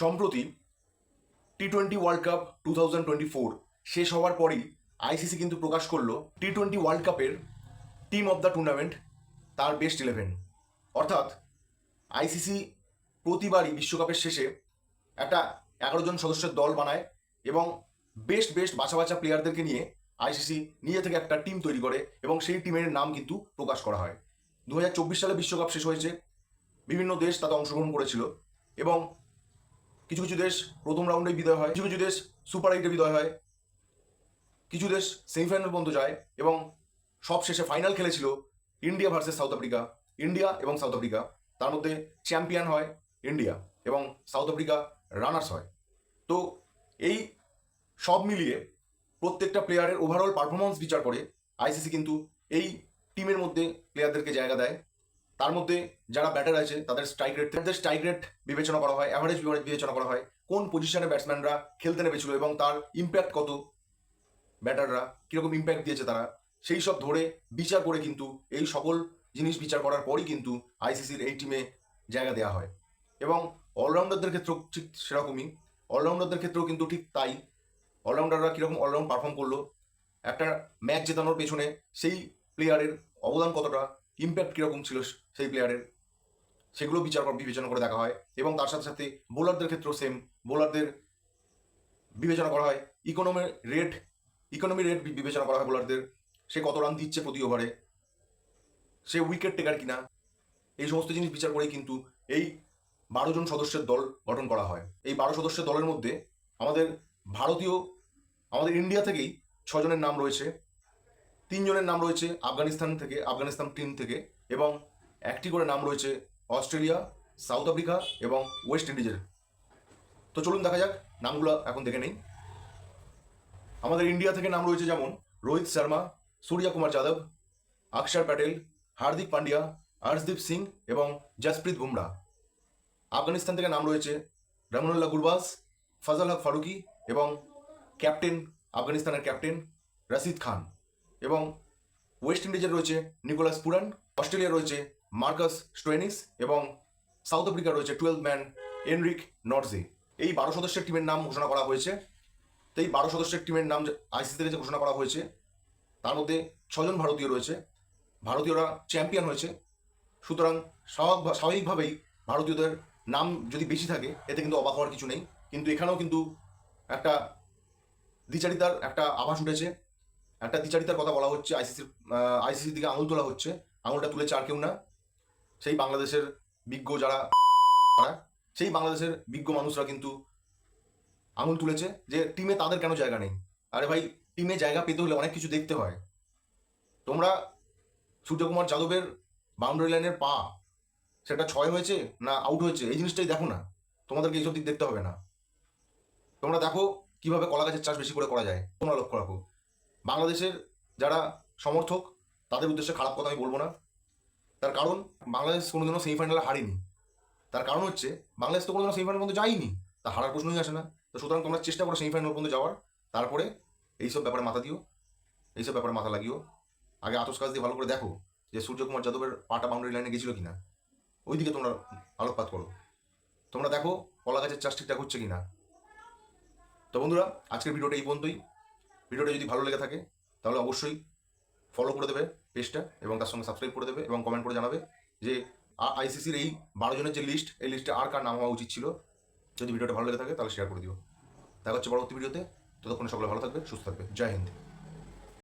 সম্প্রতি T twenty World Cup two thousand twenty four শেষ হওয়ার পরই আইসিসি কিন্তু প্রকাশ করল টি টোয়েন্টি ওয়ার্ল্ড কাপের টিম অফ দ্য টুর্নামেন্ট তার বেস্ট ইলেভেন অর্থাৎ আইসিসি প্রতিবারই বিশ্বকাপের শেষে একটা এগারো জন সদস্যের দল বানায় এবং বেস্ট বেস্ট বাছা বাছা প্লেয়ারদেরকে নিয়ে আইসিসি নিজে থেকে একটা টিম তৈরি করে এবং সেই টিমের নাম কিন্তু প্রকাশ করা হয়। দু হাজার চব্বিশ সালে বিশ্বকাপ শেষ হয়েছে, বিভিন্ন দেশ তাতে অংশগ্রহণ করেছিল এবং কিছু কিছু দেশ প্রথম রাউন্ডে বিদায় হয়, কিছু কিছু দেশ সুপার এইটে বিদায় হয়, কিছু দেশ সেমিফাইনাল পর্যন্ত যায় এবং সব শেষে ফাইনাল খেলেছিল India versus South Africa India এবং সাউথ আফ্রিকা তার মধ্যে চ্যাম্পিয়ন হয় ইন্ডিয়া এবং সাউথ আফ্রিকা রানার্স হয়। তো এই সব মিলিয়ে প্রত্যেকটা প্লেয়ারের ওভারঅল পারফরমেন্স বিচার করে আইসিসি কিন্তু এই টিমের মধ্যে প্লেয়ারদেরকে জায়গা দেয়। তার মধ্যে যারা ব্যাটার আছে, তাদের স্ট্রাইক রেট তাদের স্ট্রাইক রেট বিবেচনা করা হয় অ্যাভারেজ বিভারেজ বিবেচনা করা হয়, কোন পজিশনে ব্যাটসম্যানরা খেলতে নেমেছিল এবং তার ইম্প্যাক্ট কত ব্যাটাররা কীরকম ইম্প্যাক্ট দিয়েছে তারা, সেই সব ধরে বিচার করে কিন্তু এই সকল জিনিস বিচার করার পরই কিন্তু আইসিসির এই টিমে জায়গা দেওয়া হয়। এবং অলরাউন্ডারদের ক্ষেত্রেও ঠিক সেরকমই অলরাউন্ডারদের ক্ষেত্রেও কিন্তু ঠিক তাই। অলরাউন্ডাররা কীরকম অলরাউন্ড পারফর্ম করল, একটা ম্যাচ জেতানোর পেছনে সেই প্লেয়ারের অবদান কতটা ইম্প্যাক্ট কীরকম ছিল সেই প্লেয়ারের সেগুলো বিচার বিবেচনা করে দেখা হয়। এবং তার সাথে সাথে বোলারদের ক্ষেত্রেও সেম বোলারদের বিবেচনা করা হয়। ইকোনমি রেট ইকোনমি রেট বিবেচনা করা হয় বোলারদের সে কত রান দিচ্ছে প্রতি ওভারে সে উইকেট টেকার কিনা? এই সমস্ত জিনিস বিচার করেই কিন্তু এই বারো জন সদস্যের দল গঠন করা হয়। এই বারো সদস্যের দলের মধ্যে আমাদের ভারতীয়, আমাদের ইন্ডিয়া থেকেই ছজনের নাম রয়েছে। তিনজনের নাম রয়েছে আফগানিস্তান থেকে, আফগানিস্তান টিম থেকে এবং একটি করে নাম রয়েছে অস্ট্রেলিয়া, সাউথ আফ্রিকা এবং ওয়েস্ট ইন্ডিজের। তো চলুন দেখা যাক, নামগুলো এখন দেখে নেই। আমাদের ইন্ডিয়া থেকে নাম রয়েছে যেমন রোহিত শর্মা, সূর্য কুমার যাদব, অক্ষর প্যাটেল, হার্দিক পান্ডিয়া হর্ষদীপ সিং এবং জসপ্রীত বুমরা। আফগানিস্তান থেকে নাম রয়েছে রমনুল্লাহ গুরবাজ, ফজল হক ফারুকি এবং ক্যাপ্টেন, আফগানিস্তানের ক্যাপ্টেন রশিদ খান। এবং ওয়েস্ট ইন্ডিজের রয়েছে নিকোলাস পুরান অস্ট্রেলিয়া রয়েছে মার্কাস স্টোয়েনিস এবং সাউথ আফ্রিকা রয়েছে টুয়েলভ ম্যান এনরিক নর্জে এই বারো সদস্যের টিমের নাম ঘোষণা করা হয়েছে। তো এই বারো সদস্যের টিমের নাম আইসিসি যে ঘোষণা করা হয়েছে, তার মধ্যে ছজন ভারতীয় রয়েছে। ভারতীয়রা চ্যাম্পিয়ন হয়েছে। সুতরাং স্বাভাবিক স্বাভাবিকভাবেই ভারতীয়দের নাম যদি বেশি থাকে, এতে কিন্তু অবাক হওয়ার কিছু নেই। কিন্তু এখানেও কিন্তু একটা দ্বিচারিতার একটা আভাস উঠেছে। একটা দ্বিচারিতার কথা বলা হচ্ছে আইসিসির আইসিসির দিকে আঙুল তোলা হচ্ছে। আঙুলটা তুলেছে আর কেউ না। সেই বাংলাদেশের বিজ্ঞ যারা সেই বাংলাদেশের বিজ্ঞ মানুষরা কিন্তু আঙুল তুলেছে যে টিমে তাদের কেন জায়গা নেই? আরে ভাই টিমে জায়গা পেতে হলে অনেক কিছু দেখতে হয়। তোমরা সূর্যকুমার যাদবের বাউন্ডারি লাইনের পা, সেটা ছয় হয়েছে না আউট হয়েছে, এই জিনিসটাই দেখো না। তোমাদেরকে এইসব দিক দেখতে হবে না। তোমরা দেখো কীভাবে কলা গাছের চাষ বেশি করে করা যায়। তোমরা লক্ষ্য রাখো। বাংলাদেশের যারা সমর্থক, তাদের উদ্দেশ্যে খারাপ কথা আমি বলব না। তার কারণ, বাংলাদেশ কোনোদিনও সেমিফাইনালে হারেনি। তার কারণ হচ্ছে, বাংলাদেশ তো কোনোদিনও সেমিফাইনাল পর্যন্ত যায়নি। তা হারার প্রশ্নই আসে না। তো সুতরাং তোমরা চেষ্টা করো সেমিফাইনাল পর্যন্ত যাওয়ার। তারপরে এইসব ব্যাপারে মাথা দিও। এইসব ব্যাপারে মাথা লাগিও। আগে আতস কাজ দিয়ে ভালো করে দেখো যে সূর্যকুমার যাদবের পাটা বাউন্ডারি লাইনে গেছিল কিনা। ওই দিকে তোমরা আলোকপাত করো। তোমরা দেখো কলা গাছের চাষ ঠিকঠাক হচ্ছে কিনা। তো বন্ধুরা, আজকের ভিডিওটা এই পর্যন্তই। ভিডিওটা যদি ভালো লেগে থাকে, তাহলে অবশ্যই ফলো করে দেবে পেজটা এবং তার সঙ্গে সাবস্ক্রাইব করে দেবে এবং কমেন্ট করে জানাবে যে আইসিসির এই বারো জনের যে লিস্ট এই লিস্টে আর কার নাম হওয়া উচিত ছিল? যদি ভিডিওটা ভালো লেগে থাকে, তাহলে শেয়ার করে দিও। দেখা হচ্ছে পরবর্তী ভিডিওতে। ততক্ষণ সকলে ভালো থাকবে, সুস্থ থাকবে। জয় হিন্দ।